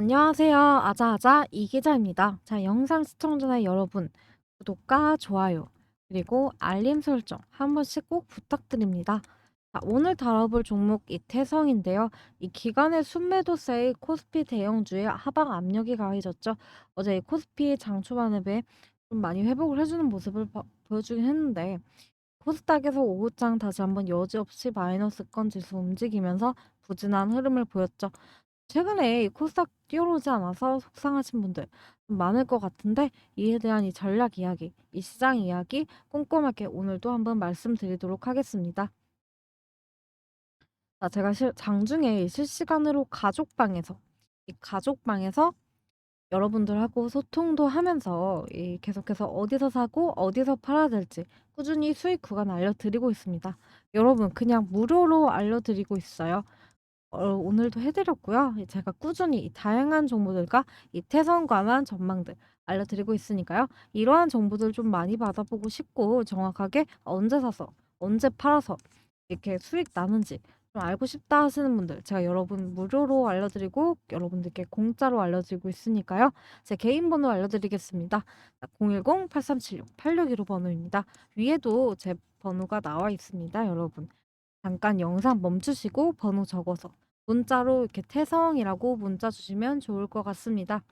안녕하세요. 아자아자 이 기자입니다. 자, 영상 시청자 여러분, 구독과 좋아요, 그리고 알림 설정 한 번씩 꼭 부탁드립니다. 자, 오늘 다뤄볼 종목 이태성인데요. 이 기간의 순매도세의 코스피 대형주의 하방 압력이 강해졌죠. 어제 이 코스피 장 초반에 좀 많이 회복을 해주는 모습을 보- 보여주긴 했는데 코스닥에서 오후장 다시 한번 여지없이 마이너스권 지수 움직이면서 부진한 흐름을 보였죠. 최근에 이 코스닥 뛰어오르지 않아서 속상하신 분들 좀 많을 것 같은데 이에 대한 이 전략 이야기, 이 시장 이야기 꼼꼼하게 오늘도 한번 말씀드리도록 하겠습니다. 자, 제가 실, 장중에 이 실시간으로 가족방에서 이 가족방에서 여러분들하고 소통도 하면서 이 계속해서 어디서 사고 어디서 팔아야 될지 꾸준히 수익 구간 알려드리고 있습니다. 여러분 그냥 무료로 알려드리고 있어요. 어, 오늘도 해 드렸고요. 이 제가 꾸준히 이 다양한 정보들과 이 태선 관한 전망들 알려드리고 있으니까요. 이러한 정보들 좀 많이 받아보고 싶고 정확하게 언제 사서 언제 팔아서 이렇게 수익 나는지 좀 알고 싶다 하시는 분들 제가 여러분 무료로 알려드리고 여러분들께 공짜로 알려드리고 있으니까요. 제 개인 번호 알려드리겠습니다. 010-8376-8615 번호입니다. 위에도 제 번호가 나와 있습니다, 여러분. 잠깐 영상 멈추시고 번호 적어서 문자로 이렇게 태성이라고 문자 주시면 좋을 것 같습니다.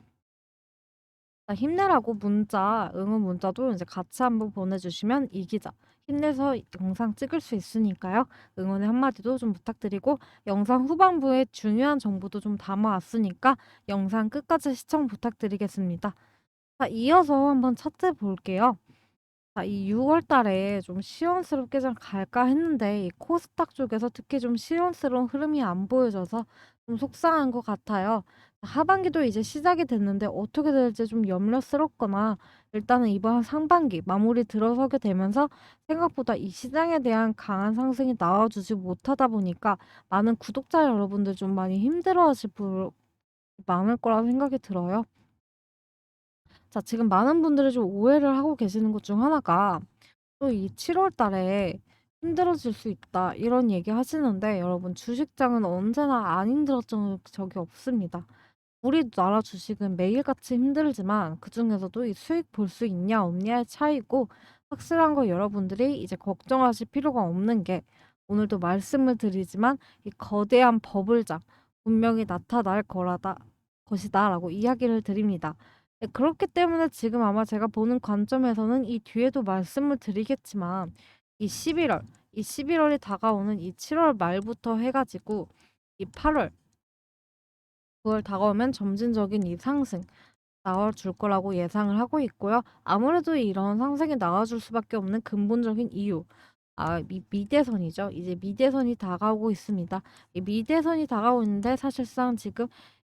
자, 힘내라고 문자, 응원 문자도 이제 같이 한번 보내주시면 이기자. 힘내서 영상 찍을 수 있으니까요. 응원의 한마디도 좀 부탁드리고 영상 후반부에 중요한 정보도 좀 담아왔으니까 영상 끝까지 시청 부탁드리겠습니다. 자, 이어서 한번 차트 볼게요. 자, 이 6월 달에 좀 시원스럽게 좀 갈까 했는데 이 코스닥 쪽에서 특히 좀 시원스러운 흐름이 안 보여져서 좀 속상한 것 같아요. 하반기도 이제 시작이 됐는데 어떻게 될지 좀 염려스럽거나 일단은 이번 상반기 마무리 들어서게 되면서 생각보다 이 시장에 대한 강한 상승이 나와주지 못하다 보니까 많은 구독자 여러분들 좀 많이 힘들어하실 분 많을 거라 생각이 들어요. 자, 지금 많은 분들이 좀 오해를 하고 계시는 것 중 하나가 또 이 7월 달에 힘들어질 수 있다 이런 얘기 하시는데 여러분 주식장은 언제나 안 힘들었던 적이 없습니다. 우리나라 주식은 매일같이 힘들지만 그중에서도 이 수익 볼 수 있냐 없냐의 차이고 확실한 거 여러분들이 이제 걱정하실 필요가 없는 게 오늘도 말씀을 드리지만 이 거대한 버블장 분명히 나타날 거라다 것이다라고 이야기를 드립니다. 네, 그렇기 때문에 지금 아마 제가 보는 관점에서는 이 뒤에도 말씀을 드리겠지만 이 11 월, 이 11 월이 다가오는 이 7 월 말부터 해 가지고 이 8 월, 9 월 다가오면 점진적인 이 상승 나와 줄 거라고 예상을 하고 있고요. 아무래도 이런 상승이 나와 줄 수밖에 없는 근본적인 이유. 아, 미, 미대선이죠. 이제 미대선이 다가오고 있습니다. 이 미대선이 다가오고 있는데 사실상 지금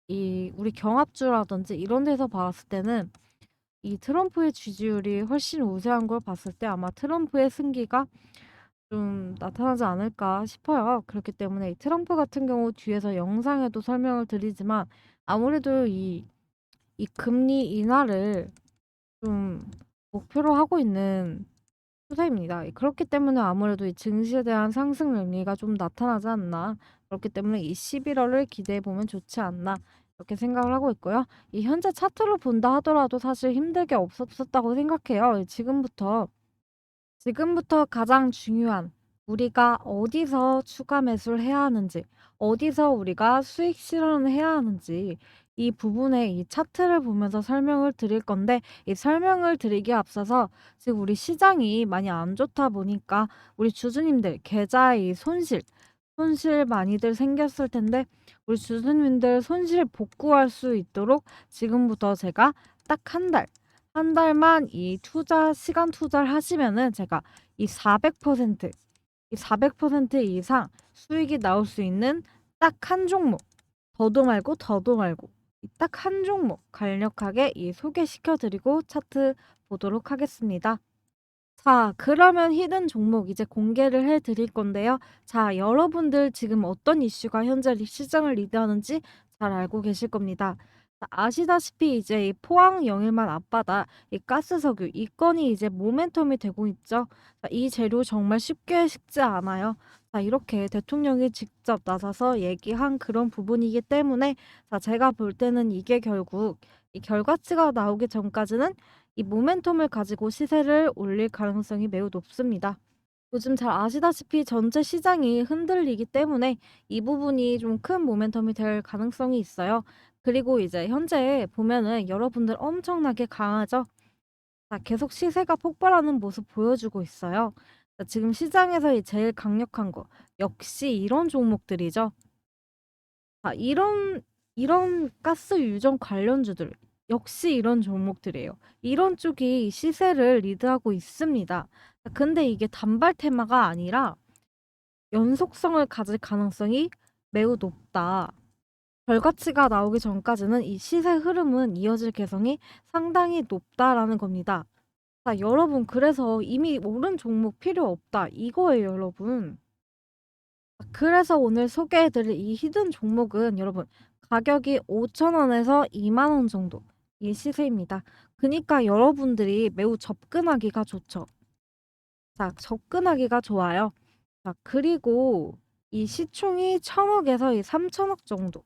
이 우리 경합주라든지 이런 데서 봤을 때는 이 트럼프의 지지율이 훨씬 우세한 걸 봤을 때 아마 트럼프의 승기가 좀 나타나지 않을까 싶어요. 그렇기 때문에 이 트럼프 같은 경우 뒤에서 영상에도 설명을 드리지만 아무래도 이, 이 금리 인하를 좀 목표로 하고 있는 추세입니다. 그렇기 때문에 아무래도 이 증시에 대한 상승 의미가 좀 나타나지 않나. 그렇기 때문에 이 11월을 기대해 보면 좋지 않나. 이렇게 생각을 하고 있고요. 이 현재 차트를 본다 하더라도 사실 힘들 게 없었다고 생각해요. 지금부터 지금부터 가장 중요한 우리가 어디서 추가 매수를 해야 하는지, 어디서 우리가 수익 실현을 해야 하는지 이 부분에 이 차트를 보면서 설명을 드릴 건데 이 설명을 드리기에 앞서서 지금 우리 시장이 많이 안 좋다 보니까 우리 주주님들 계좌의 이 손실, 손실 많이들 생겼을 텐데 우리 주주님들 손실 복구할 수 있도록 지금부터 제가 딱 한 달, 한 달만 이 투자 시간 투자를 하시면은 제가 이 400%, 이 400% 이상 수익이 나올 수 있는 딱 한 종목, 더도 말고 더도 말고 딱 한 종목 간략하게 이 소개시켜 드리고 차트 보도록 하겠습니다. 자, 그러면 히든 종목 이제 공개를 해 드릴 건데요. 자, 여러분들 지금 어떤 이슈가 현재 리- 시장을 리드하는지 잘 알고 계실 겁니다. 자, 아시다시피 이제 이 포항 영일만 앞바다 이 가스석유 이 건이 이제 모멘텀이 되고 있죠. 자, 이 재료 정말 쉽게 식지 않아요. 자, 이렇게 대통령이 직접 나서서 얘기한 그런 부분이기 때문에 자, 제가 볼 때는 이게 결국 이 결과치가 나오기 전까지는 이 모멘텀을 가지고 시세를 올릴 가능성이 매우 높습니다. 요즘 잘 아시다시피 전체 시장이 흔들리기 때문에 이 부분이 좀 큰 모멘텀이 될 가능성이 있어요. 그리고 이제 현재 보면은 여러분들 엄청나게 강하죠? 자, 계속 시세가 폭발하는 모습 보여주고 있어요. 자, 지금 시장에서 이 제일 강력한 거 역시 이런 종목들이죠. 자, 이런 이런 가스 유전 관련주들 역시 이런 종목들이에요. 이런 쪽이 시세를 리드하고 있습니다. 자, 근데 이게 단발 테마가 아니라 연속성을 가질 가능성이 매우 높다. 결과치가 나오기 전까지는 이 시세 흐름은 이어질 개성이 상당히 높다라는 겁니다. 자, 여러분, 그래서 이미 오른 종목 필요 없다. 이거예요, 여러분. 그래서 오늘 소개해드릴 이 히든 종목은 여러분, 가격이 5,000원에서 2만원 정도 이 시세입니다. 그니까 여러분들이 매우 접근하기가 좋죠. 자, 접근하기가 좋아요. 자, 그리고 이 시총이 1,000억에서 이 3,000억 정도.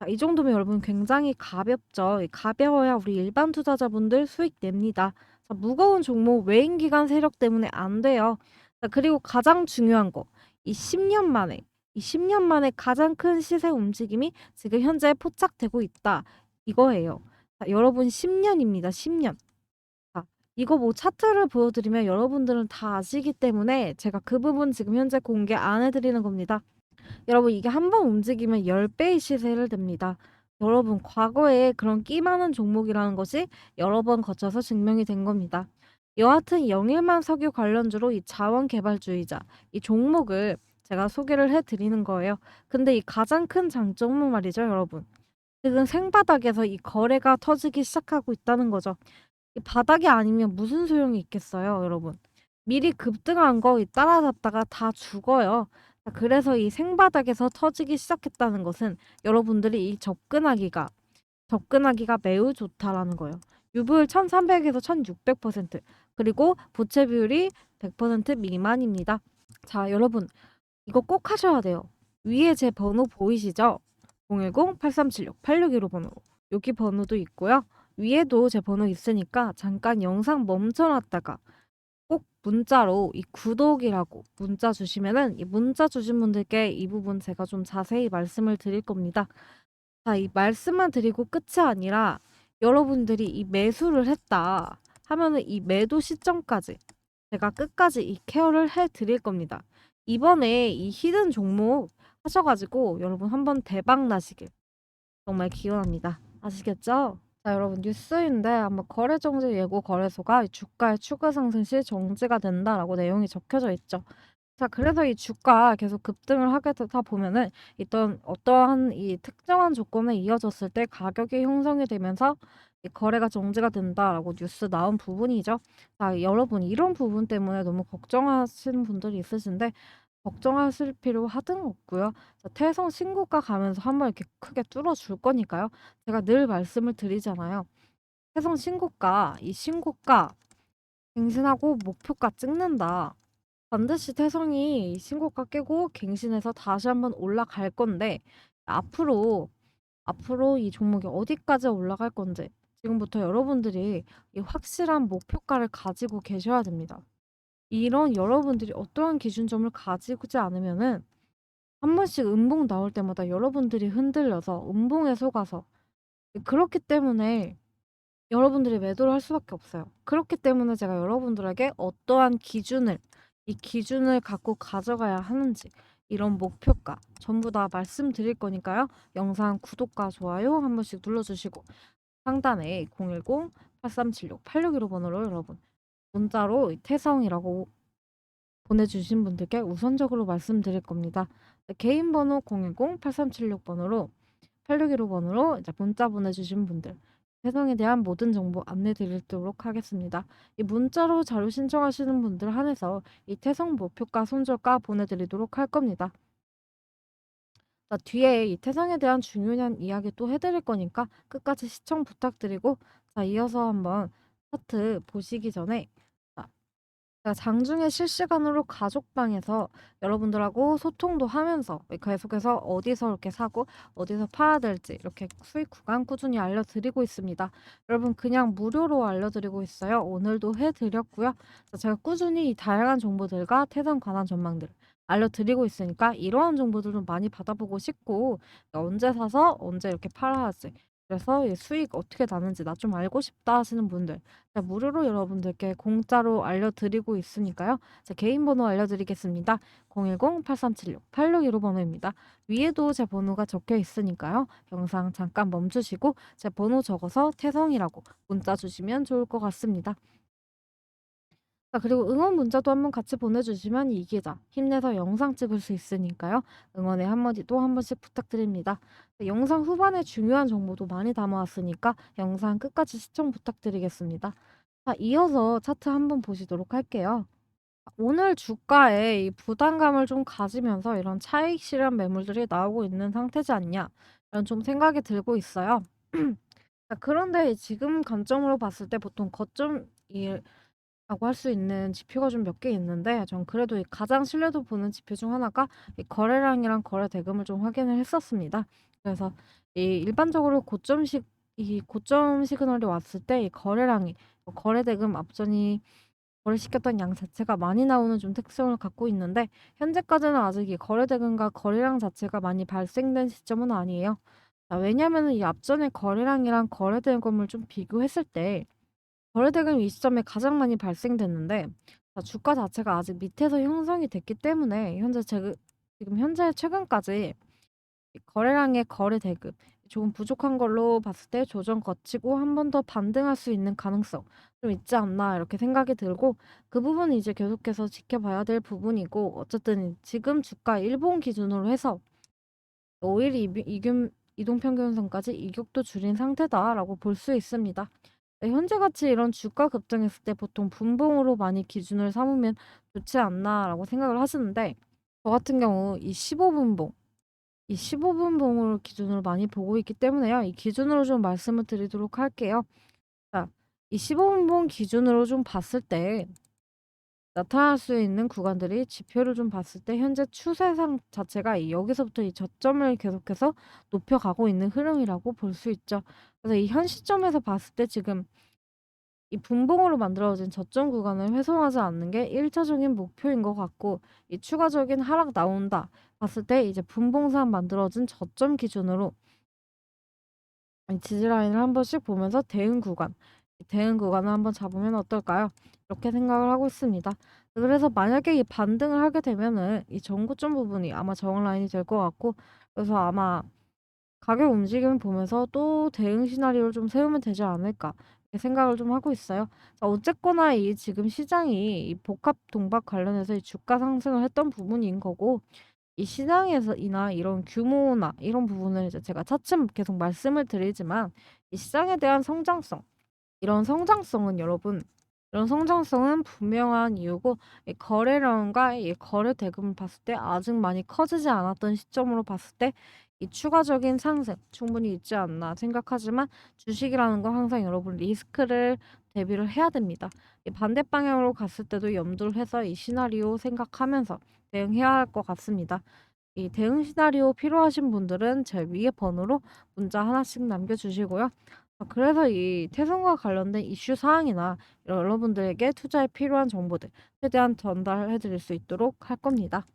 자, 이 정도면 여러분 굉장히 가볍죠. 이 가벼워야 우리 일반 투자자분들 수익 냅니다. 자, 무거운 종목 외인 기관 세력 때문에 안 돼요. 자, 그리고 가장 중요한 거. 이 10년 만에 이 10년 만에 가장 큰 시세 움직임이 지금 현재 포착되고 있다. 이거예요. 자, 여러분 10년입니다. 10년. 자, 이거 뭐 차트를 보여드리면 여러분들은 다 아시기 때문에 제가 그 부분 지금 현재 공개 안 해드리는 겁니다. 여러분 이게 한 번 움직이면 10배의 시세를 냅니다. 여러분 과거에 그런 끼 많은 종목이라는 것이 여러 번 거쳐서 증명이 된 겁니다. 여하튼 영일만 석유 관련주로 이 자원개발주의자 이 종목을 제가 소개를 해드리는 거예요. 근데 이 가장 큰 장점은 말이죠, 여러분. 지금 생바닥에서 이 거래가 터지기 시작하고 있다는 거죠. 이 바닥이 아니면 무슨 소용이 있겠어요, 여러분. 미리 급등한 거 따라잡다가 다 죽어요. 자, 그래서 이 생바닥에서 터지기 시작했다는 것은 여러분들이 이 접근하기가 접근하기가 매우 좋다라는 거예요. 유불 1300에서 1600% 그리고 부채 비율이 100% 미만입니다. 자, 여러분 이거 꼭 하셔야 돼요. 위에 제 번호 보이시죠? 010-8376-8615 번호로 여기 번호도 있고요. 위에도 제 번호 있으니까 잠깐 영상 멈춰놨다가 꼭 문자로 이 구독이라고 문자 주시면은 이 문자 주신 분들께 이 부분 제가 좀 자세히 말씀을 드릴 겁니다. 자, 이 말씀만 드리고 끝이 아니라 여러분들이 이 매수를 했다 하면은 이 매도 시점까지 제가 끝까지 이 케어를 해 드릴 겁니다. 이번에 이 히든 종목 하셔가지고 여러분 한번 대박 나시길 정말 기원합니다. 아시겠죠? 자, 여러분 뉴스인데 한번 거래정지 예고 거래소가 이 주가의 추가 상승 시 정지가 된다라고 내용이 적혀져 있죠. 자, 그래서 이 주가 계속 급등을 하게 되다 보면은 어떤 어떠한 이 특정한 조건에 이어졌을 때 가격이 형성이 되면서 이 거래가 정지가 된다라고 뉴스 나온 부분이죠. 자, 여러분 이런 부분 때문에 너무 걱정하시는 분들이 있으신데 걱정하실 필요 하등 없고요. 자, 태성 신고가 가면서 한번 이렇게 크게 뚫어줄 거니까요. 제가 늘 말씀을 드리잖아요. 태성 신고가 이 신고가 갱신하고 목표가 찍는다. 반드시 태성이 이 신고가 깨고 갱신해서 다시 한번 올라갈 건데 앞으로 앞으로 이 종목이 어디까지 올라갈 건지 지금부터 여러분들이 이 확실한 목표가를 가지고 계셔야 됩니다. 이런 여러분들이 어떠한 기준점을 가지지 않으면은 한 번씩 음봉 나올 때마다 여러분들이 흔들려서 음봉에 속아서 그렇기 때문에 여러분들이 매도를 할 수밖에 없어요. 그렇기 때문에 제가 여러분들에게 어떠한 기준을 이 기준을 갖고 가져가야 하는지 이런 목표가 전부 다 말씀드릴 거니까요. 영상 구독과 좋아요 한 번씩 눌러주시고 상단에 010-8376-8615 번호로 여러분 문자로 태성이라고 보내주신 분들께 우선적으로 말씀드릴 겁니다. 네, 개인 번호 010-8376번호로 8615번으로 이제 문자 보내주신 분들 태성에 대한 모든 정보 안내 드리도록 하겠습니다. 이 문자로 자료 신청하시는 분들 한해서 이 태성 목표가 손절가 보내드리도록 할 겁니다. 자, 뒤에 이 태성에 대한 중요한 이야기 또 해드릴 거니까 끝까지 시청 부탁드리고 자, 이어서 한번 차트 보시기 전에 장중에 실시간으로 가족방에서 여러분들하고 소통도 하면서 계속해서 어디서 이렇게 사고 어디서 팔아야 될지 이렇게 수익 구간 꾸준히 알려드리고 있습니다. 여러분 그냥 무료로 알려드리고 있어요. 오늘도 해드렸고요. 제가 꾸준히 이 다양한 정보들과 태산 관한 전망들 알려드리고 있으니까 이러한 정보들 좀 많이 받아보고 싶고 언제 사서 언제 이렇게 팔아야지 그래서 이 수익 어떻게 나는지 나 좀 알고 싶다 하시는 분들 제가 무료로 여러분들께 공짜로 알려드리고 있으니까요. 제 개인 번호 알려드리겠습니다. 010-8376-8615 번호입니다. 위에도 제 번호가 적혀 있으니까요. 영상 잠깐 멈추시고 제 번호 적어서 태성이라고 문자 주시면 좋을 것 같습니다. 자, 그리고 응원 문자도 한번 같이 보내주시면 이기자 힘내서 영상 찍을 수 있으니까요. 응원의 한마디도 한 번씩 부탁드립니다. 네, 영상 후반에 중요한 정보도 많이 담아왔으니까 영상 끝까지 시청 부탁드리겠습니다. 자, 이어서 차트 한번 보시도록 할게요. 오늘 주가에 이 부담감을 좀 가지면서 이런 차익 실현 매물들이 나오고 있는 상태지 않냐 이런 좀 생각이 들고 있어요. 자, 그런데 지금 관점으로 봤을 때 보통 거점 이 라고 할 수 있는 지표가 좀 몇 개 있는데 전 그래도 이 가장 신뢰도 보는 지표 중 하나가 이 거래량이랑 거래 대금을 좀 확인을 했었습니다. 그래서 이 일반적으로 고점식 이 고점 시그널이 왔을 때 이 거래량이 뭐 거래 대금 앞전이 거래시켰던 양 자체가 많이 나오는 좀 특성을 갖고 있는데 현재까지는 아직 이 거래 대금과 거래량 자체가 많이 발생된 시점은 아니에요. 아, 왜냐하면 이 앞전에 거래량이랑 거래 대금을 좀 비교했을 때 거래대금이 이 시점에 가장 많이 발생됐는데 주가 자체가 아직 밑에서 형성이 됐기 때문에 현재 제 지금 현재 최근까지 거래량의 거래 대금 조금 부족한 걸로 봤을 때 조정 거치고 한 번 더 반등할 수 있는 가능성 좀 있지 않나 이렇게 생각이 들고 그 부분은 이제 계속해서 지켜봐야 될 부분이고 어쨌든 지금 주가 일본 기준으로 해서 5일 이균 이동평균선까지 이격도 줄인 상태다라고 볼 수 있습니다. 네, 현재 가치 이런 주가 급등했을 때 보통 분봉으로 많이 기준을 삼으면 좋지 않나라고 생각을 하시는데 저 같은 경우 이 15분봉 이 15분봉을 기준으로 많이 보고 있기 때문에요. 이 기준으로 좀 말씀을 드리도록 할게요. 자, 이 15분봉 기준으로 좀 봤을 때 나타날 수 있는 구간들이 지표를 좀 봤을 때 현재 추세상 자체가 여기서부터 이 저점을 계속해서 높여가고 있는 흐름이라고 볼 수 있죠. 그래서 이 현 시점에서 봤을 때 지금 이 분봉으로 만들어진 저점 구간을 훼손하지 않는 게 1차적인 목표인 것 같고 이 추가적인 하락 나온다 봤을 때 이제 분봉상 만들어진 저점 기준으로 지지라인을 한 번씩 보면서 대응 구간 대응 구간을 한번 잡으면 어떨까요? 이렇게 생각을 하고 있습니다. 그래서 만약에 이 반등을 하게 되면은 이 전고점 부분이 아마 저항 라인이 될 것 같고 그래서 아마 가격 움직임을 보면서 또 대응 시나리오를 좀 세우면 되지 않을까 생각을 좀 하고 있어요. 자, 어쨌거나 이 지금 시장이 이 복합 동박 관련해서 이 주가 상승을 했던 부분인 거고 이 시장에서 이나 이런 규모나 이런 부분을 이제 제가 차츰 계속 말씀을 드리지만 이 시장에 대한 성장성 이런 성장성은 여러분 이런 성장성은 분명한 이유고 이 거래량과 이 거래 대금을 봤을 때 아직 많이 커지지 않았던 시점으로 봤을 때 이 추가적인 상승 충분히 있지 않나 생각하지만 주식이라는 건 항상 여러분 리스크를 대비를 해야 됩니다. 이 반대 방향으로 갔을 때도 염두를 해서 이 시나리오 생각하면서 대응해야 할 것 같습니다. 이 대응 시나리오 필요하신 분들은 제 위에 번호로 문자 하나씩 남겨주시고요. 아, 그래서 이 태성과 관련된 이슈 사항이나 여러분들에게 투자에 필요한 정보들 최대한 전달해 드릴 수 있도록 할 겁니다.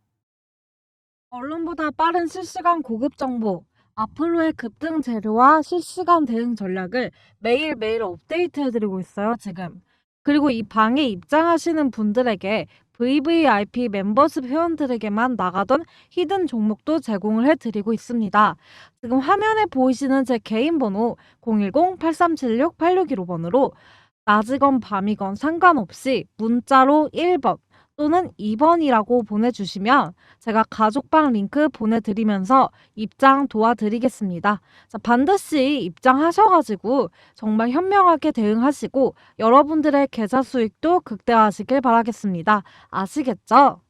언론보다 빠른 실시간 고급 정보, 앞으로의 급등 재료와 실시간 대응 전략을 매일매일 업데이트 해 드리고 있어요, 지금. 그리고 이 방에 입장하시는 분들에게 VVIP 멤버십 회원들에게만 나가던 히든 종목도 제공을 해드리고 있습니다. 지금 화면에 보이시는 제 개인 번호 010-8376-8615번으로 낮이건 밤이건 상관없이 문자로 1번 또는 2번이라고 보내주시면 제가 가족방 링크 보내드리면서 입장 도와드리겠습니다. 자, 반드시 입장하셔가지고 정말 현명하게 대응하시고 여러분들의 계좌 수익도 극대화하시길 바라겠습니다. 아시겠죠?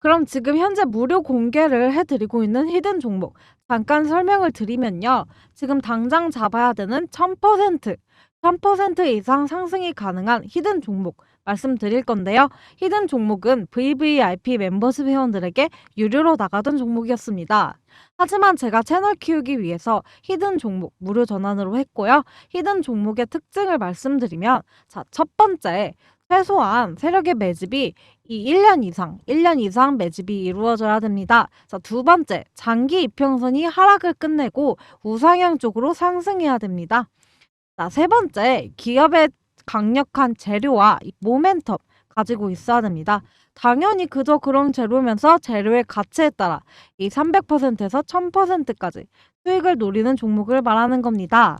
그럼 지금 현재 무료 공개를 해드리고 있는 히든 종목 잠깐 설명을 드리면요. 지금 당장 잡아야 되는 1000% 3% 이상 상승이 가능한 히든 종목 말씀드릴 건데요. 히든 종목은 VVIP 멤버십 회원들에게 유료로 나가던 종목이었습니다. 하지만 제가 채널 키우기 위해서 히든 종목 무료 전환으로 했고요. 히든 종목의 특징을 말씀드리면 자, 첫 번째 최소한 세력의 매집이 이 1년 이상, 1년 이상 매집이 이루어져야 됩니다. 자, 두 번째, 장기 이평선이 하락을 끝내고 우상향 쪽으로 상승해야 됩니다. 자, 세 번째, 기업의 강력한 재료와 이 모멘텀 가지고 있어야 됩니다. 당연히 그저 그런 재료면서 재료의 가치에 따라 이 300%에서 1000%까지 수익을 노리는 종목을 말하는 겁니다.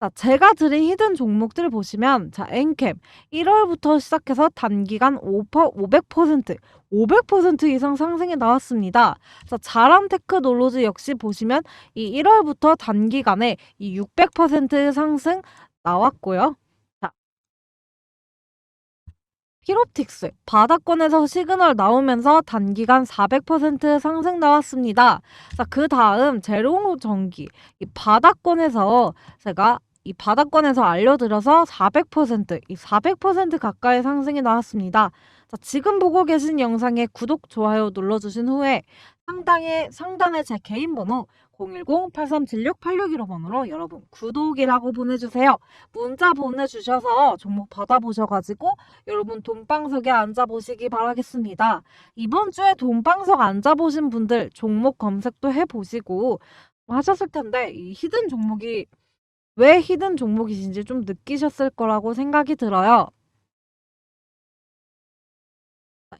자, 제가 드린 히든 종목들 보시면 자, 엔캠 1월부터 시작해서 단기간 5%, 500%, 500% 이상 상승이 나왔습니다. 자, 자람 테크 놀로즈 역시 보시면 이 1월부터 단기간에 이 600% 상승 나왔고요. 히롭틱스 바닥권에서 시그널 나오면서 단기간 400% 상승 나왔습니다. 자, 그 다음 제로 전기 이 바닥권에서 제가 이 바닥권에서 알려드려서 400%, 이 400% 가까이 상승이 나왔습니다. 자, 지금 보고 계신 영상에 구독, 좋아요 눌러주신 후에 상단에, 상단에 제 개인 번호 010-8376-861호 번호로 여러분 구독이라고 보내주세요. 문자 보내주셔서 종목 받아보셔가지고 여러분 돈방석에 앉아보시기 바라겠습니다. 이번 주에 돈방석 앉아보신 분들 종목 검색도 해보시고 하셨을 텐데 이 히든 종목이 왜 히든 종목이신지 좀 느끼셨을 거라고 생각이 들어요.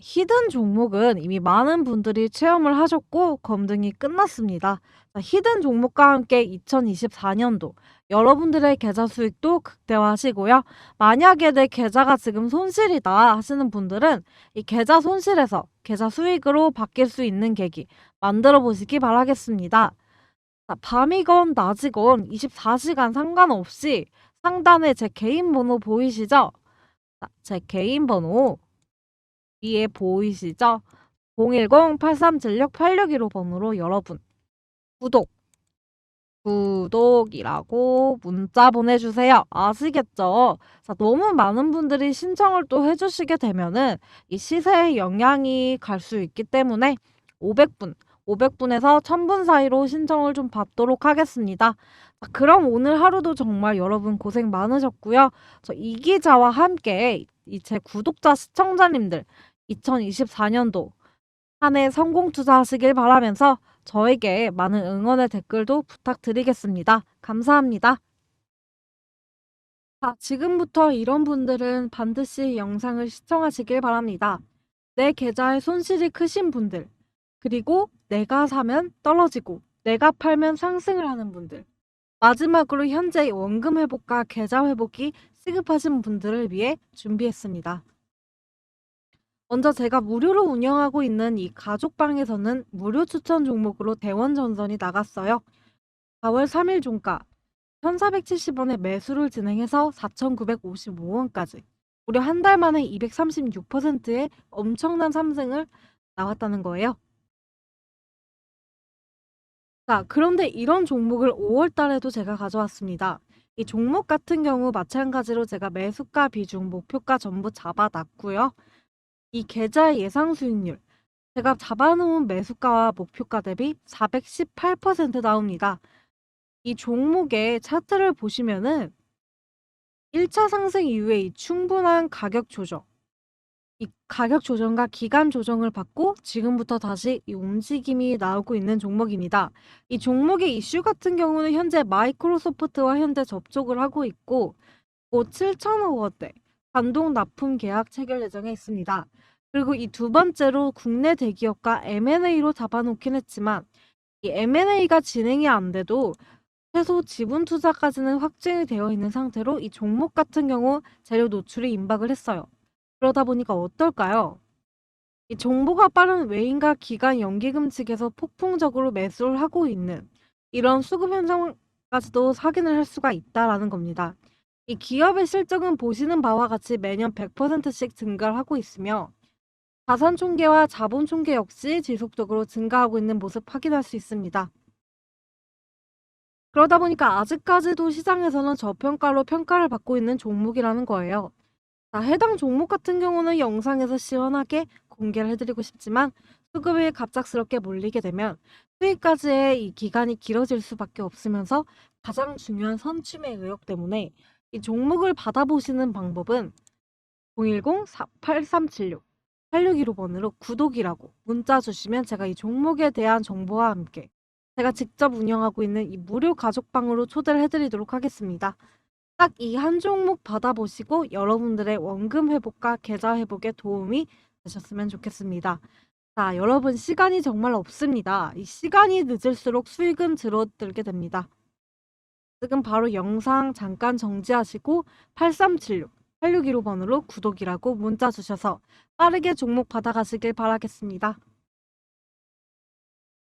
히든 종목은 이미 많은 분들이 체험을 하셨고 검증이 끝났습니다. 히든 종목과 함께 2024년도 여러분들의 계좌 수익도 극대화하시고요. 만약에 내 계좌가 지금 손실이다 하시는 분들은 이 계좌 손실에서 계좌 수익으로 바뀔 수 있는 계기 만들어 보시기 바라겠습니다. 자, 밤이건 낮이건 24시간 상관없이 상단에 제 개인 번호 보이시죠? 자, 제 개인 번호 위에 보이시죠? 010-8376-861호 번호로 여러분 구독 구독이라고 문자 보내주세요. 아시겠죠? 자, 너무 많은 분들이 신청을 또 해주시게 되면은 이 시세에 영향이 갈 수 있기 때문에 500분 500분에서 1000분 사이로 신청을 좀 받도록 하겠습니다. 자, 그럼 오늘 하루도 정말 여러분 고생 많으셨고요. 저 이 기자와 함께 이 제 구독자 시청자님들 2024년도 한 해 성공 투자하시길 바라면서 저에게 많은 응원의 댓글도 부탁드리겠습니다. 감사합니다. 자, 지금부터 이런 분들은 반드시 영상을 시청하시길 바랍니다. 내 계좌에 손실이 크신 분들, 그리고 내가 사면 떨어지고 내가 팔면 상승을 하는 분들 마지막으로 현재 원금 회복과 계좌 회복이 시급하신 분들을 위해 준비했습니다. 먼저 제가 무료로 운영하고 있는 이 가족방에서는 무료 추천 종목으로 대원 전선이 나갔어요. 4월 3일 종가 1,470원에 매수를 진행해서 4,955원까지 무려 한 달 만에 236%의 엄청난 상승을 나왔다는 거예요. 자, 그런데 이런 종목을 5월 달에도 제가 가져왔습니다. 이 종목 같은 경우 마찬가지로 제가 매수가 비중, 목표가 전부 잡아놨고요. 이 계좌의 예상 수익률, 제가 잡아놓은 매수가와 목표가 대비 418% 나옵니다. 이 종목의 차트를 보시면은 1차 상승 이후에 이 충분한 가격 조정, 이 가격 조정과 기간 조정을 받고 지금부터 다시 이 움직임이 나오고 있는 종목입니다. 이 종목의 이슈 같은 경우는 현재 마이크로소프트와 현재 접촉을 하고 있고 곧 7천억 원대 단독 납품 계약 체결 예정에 있습니다. 그리고 이 두 번째로 국내 대기업과 M&A로 잡아놓긴 했지만 이 M&A가 진행이 안 돼도 최소 지분 투자까지는 확정이 되어 있는 상태로 이 종목 같은 경우 재료 노출이 임박을 했어요. 그러다 보니까 어떨까요? 이 정보가 빠른 외인과 기관 연기금 측에서 폭풍적으로 매수를 하고 있는 이런 수급 현상까지도 확인을 할 수가 있다라는 겁니다. 이 기업의 실적은 보시는 바와 같이 매년 100%씩 증가를 하고 있으며 자산 총계와 자본 총계 역시 지속적으로 증가하고 있는 모습 확인할 수 있습니다. 그러다 보니까 아직까지도 시장에서는 저평가로 평가를 받고 있는 종목이라는 거예요. 자, 해당 종목 같은 경우는 영상에서 시원하게 공개를 해드리고 싶지만 수급이 갑작스럽게 몰리게 되면 수익까지의 이 기간이 길어질 수밖에 없으면서 가장 중요한 선취매 의혹 때문에 이 종목을 받아보시는 방법은 010-8376 8615번으로 구독이라고 문자 주시면 제가 이 종목에 대한 정보와 함께 제가 직접 운영하고 있는 이 무료 가족방으로 초대를 해드리도록 하겠습니다. 딱 이 한 종목 받아보시고 여러분들의 원금 회복과 계좌 회복에 도움이 되셨으면 좋겠습니다. 자, 여러분 시간이 정말 없습니다. 이 시간이 늦을수록 수익은 줄어들게 됩니다. 지금 바로 영상 잠깐 정지하시고 8376 8615번으로 구독이라고 문자 주셔서 빠르게 종목 받아가시길 바라겠습니다.